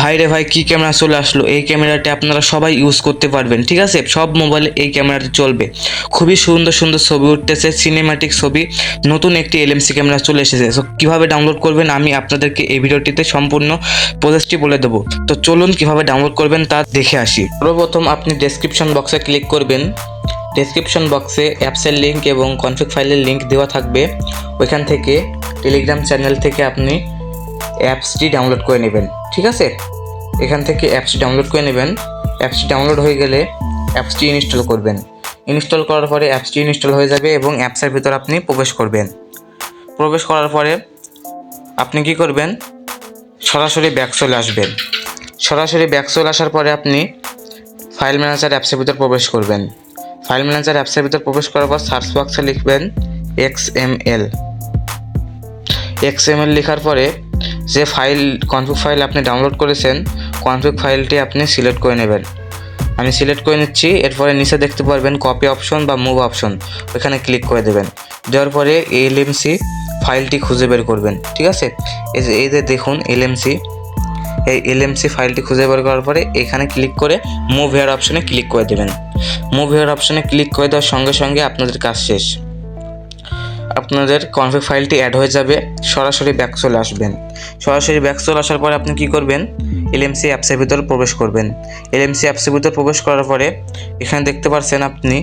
ভাই রে ভাই, কী ক্যামেরা চলে আসলো? এই ক্যামেরাটি আপনারা সবাই ইউজ করতে পারবেন, ঠিক আছে? সব মোবাইলে এই ক্যামেরাটি চলবে। খুবই সুন্দর সুন্দর ছবি উঠতেছে সিনেমাটিক ছবি। নতুন একটি এলএমসি ক্যামেরা চলে এসেছে। সো কীভাবে ডাউনলোড করবেন, আমি আপনাদেরকে এই ভিডিওটিতে সম্পূর্ণ প্রসেসটি বলে দেবো। তো চলুন, কীভাবে ডাউনলোড করবেন তা দেখে আসি। সর্বপ্রথম আপনি ডেসক্রিপশন বক্সে ক্লিক করবেন। ডেসক্রিপশন বক্সে অ্যাপসের লিঙ্ক এবং কনফিগ ফাইলের লিঙ্ক দেওয়া থাকবে। ওইখান থেকে টেলিগ্রাম চ্যানেল থেকে আপনি অ্যাপসটি ডাউনলোড করে নেবেন, ঠিক আছে? এখান থেকে অ্যাপসটি ডাউনলোড করে নেবেন। অ্যাপসটি ডাউনলোড হয়ে গেলে অ্যাপসটি ইনস্টল করবেন। ইনস্টল করার পরে অ্যাপসটি ইনস্টল হয়ে যাবে এবং অ্যাপসের ভিতর আপনি প্রবেশ করবেন। প্রবেশ করার পরে আপনি কি করবেন? সরাসরি ব্যাক চলে আসবেন। সরাসরি ব্যাক চলে আসার পরে আপনি ফাইল ম্যানেজার অ্যাপসের ভিতর প্রবেশ করবেন। ফাইল ম্যানেজার অ্যাপসের ভিতর প্রবেশ করার পর সার্চ বক্সে লিখবেন X M L. X M L লেখার পরে যে ফাইল কনফিগ ফাইল আপনি ডাউনলোড করেছেন কনফিগ ফাইলটি আপনি সিলেক্ট করে নেবেন। আমি সিলেক্ট করে নিচ্ছি, এরপরে নিচে দেখতে পারবেন কপি অপশন বা মুভ অপশন ওখানে ক্লিক করে দেবেন। দেওয়ার পরে এলএমসি ফাইলটি খুঁজে বের করবেন, ঠিক আছে? এই যে এই যে দেখুন এলএমসি। এই এলএমসি ফাইলটি খুঁজে বের করার পরে এখানে ক্লিক করে মুভ হেয়ার অপশনে ক্লিক করে দেবেন। মুভ হেয়ার অপশনে ক্লিক করে দেওয়ার সঙ্গে সঙ্গে আপনাদের কাজ শেষ। আপনাদের কনফিগ ফাইলটি অ্যাড হয়ে যাবে, সরাসরি ব্যাক চলে আসবেন। সরাসরি ব্যাক চলে আসার পরে আপনি কি করবেন? এলএমসি অ্যাপসের ভিতর প্রবেশ করবেন। এলএমসি অ্যাপসের ভিতর প্রবেশ করার পরে এখানে দেখতে পাচ্ছেন আপনি,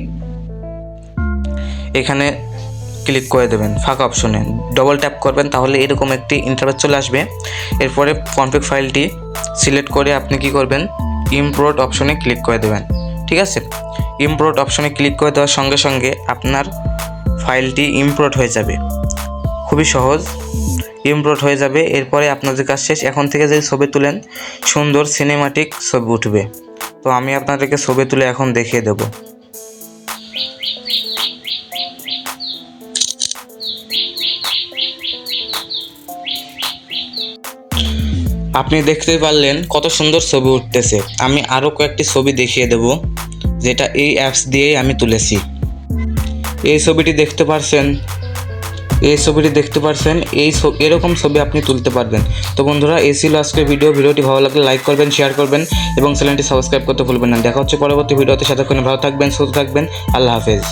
এখানে ক্লিক করে দেবেন, ফাঁকা অপশনে ডবল ট্যাপ করবেন, তাহলে এরকম একটি ইন্টারভেস চলে আসবে। এরপরে কনফিগ ফাইলটি সিলেক্ট করে আপনি কি করবেন? ইমপ্রোট অপশনে ক্লিক করে দেবেন। ঠিক আছে? ইমপ্রোট অপশনে ক্লিক করে দেওয়ার সঙ্গে সঙ্গে আপনার ফাইলটি ইমপ্রোট হয়ে যাবে। খুবই সহজ। ইমপ্রোট হয়ে যাবে। এরপরে আপনাদের কাজ শেষ। এখন থেকে যে ছবি তুলেন, সুন্দর সিনেমাটিক ছবি উঠবে। তো আমি আপনাদেরকে ছবি তুলে এখন দেখিয়ে দেবো। আপনি দেখতে পারলেন কত সুন্দর ছবি উঠতেছে। আমি আরও কয়েকটি ছবি দেখিয়ে দেব, যেটা এই অ্যাপস দিয়েই আমি তুলেছি। এই ছবিটি দেখতে পারছেন, এই ছবিটি দেখতে পারছেন, এই এরকম ছবি আপনি তুলতে পারবেন। তো বন্ধুরা, এই ছিল আজকের ভিডিও ভিডিওটি ভালো লাগলে লাইক করবেন শেয়ার করবেন এবং চ্যানেলটি সাবস্ক্রাইব করতে ভুলবেন না। দেখা হচ্ছে পরবর্তী ভিডিওতে সাথে ভালো থাকবেন, সুস্থ থাকবেন। আল্লাহ হাফেজ।